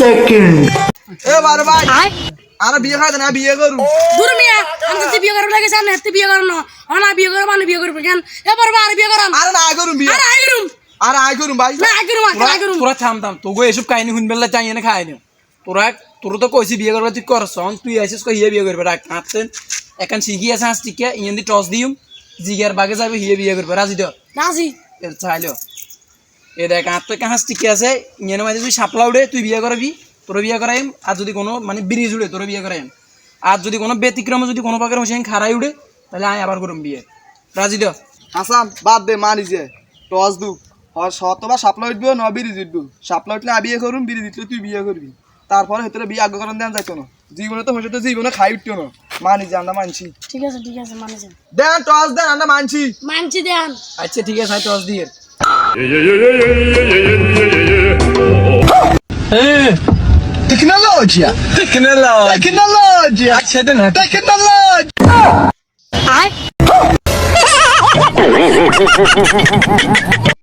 Second এ বার ভাই আর বিয়ে খাই না বিয়ে করু দূর মিয়া আমি তো বিয়ে করার লাগে সামনে হাতে বিয়ে করানো না। বিয়ে করব মানে বিয়ে করব কেন? এবার আর বিয়ে করান আর না করুম বিয়ে। আর আই করুম। আর আয় করুম ভাই। না আই করুম আই করুম তোরা থাম থাম। এসব কাহিনী শুনবে চাই এনে খাই নি। তোরা তোর তো কইছি বিয়ে করবা তুই করছ। তুই কই হিয়ে বিয়ে করবে। রাখ হাঁটতেন এখন শিখি আছে হাঁস টিকে ইয়েন দি টস দিম। জিগার বাগে যাবে হিয়ে বিয়ে করবে। রাজি তো? রাজি। চাইলো। এ দেখ হাত থেকে হাঁস টিকে আছে? ইয়েন মাঝে তুই সাপলা উড়ে তুই বিয়ে করবি তোর বিয়ে করাইম আর যদি কোনো মানে ব্রিজ উড়ে তোর বিয়ে করাইম। আর যদি কোনো ব্যতিক্রমে যদি কোনো পাকের হোসেন খারাই উড়ে তাহলে আমি আবার করুম বিয়ে। রাজি তো? হাসান বাদ দে মানিছে টস দু আর শতবার সাপলা উঠবো ন বিড়ি জিতবো সাপলা উঠলে আমি বিয়ে করুম বিড়ি জিতলে তুই বিয়ে করবি। তারপরে হেতরে বিয়ে আগ্রহ করেন দেন যাইতো না। জীবনে তো হয়েছে তো জীবনে খাই উঠতো না। মানি যে আমরা মানছি। ঠিক আছে ঠিক আছে মানেছেন দেন টস দেন আমরা মানছি। মানছি দেন। আচ্ছা ঠিক আছে টস দিয়ে। É. Tecnologia! Tecnologia! Tecnologia! Né? Tecnologia! Tecnologia!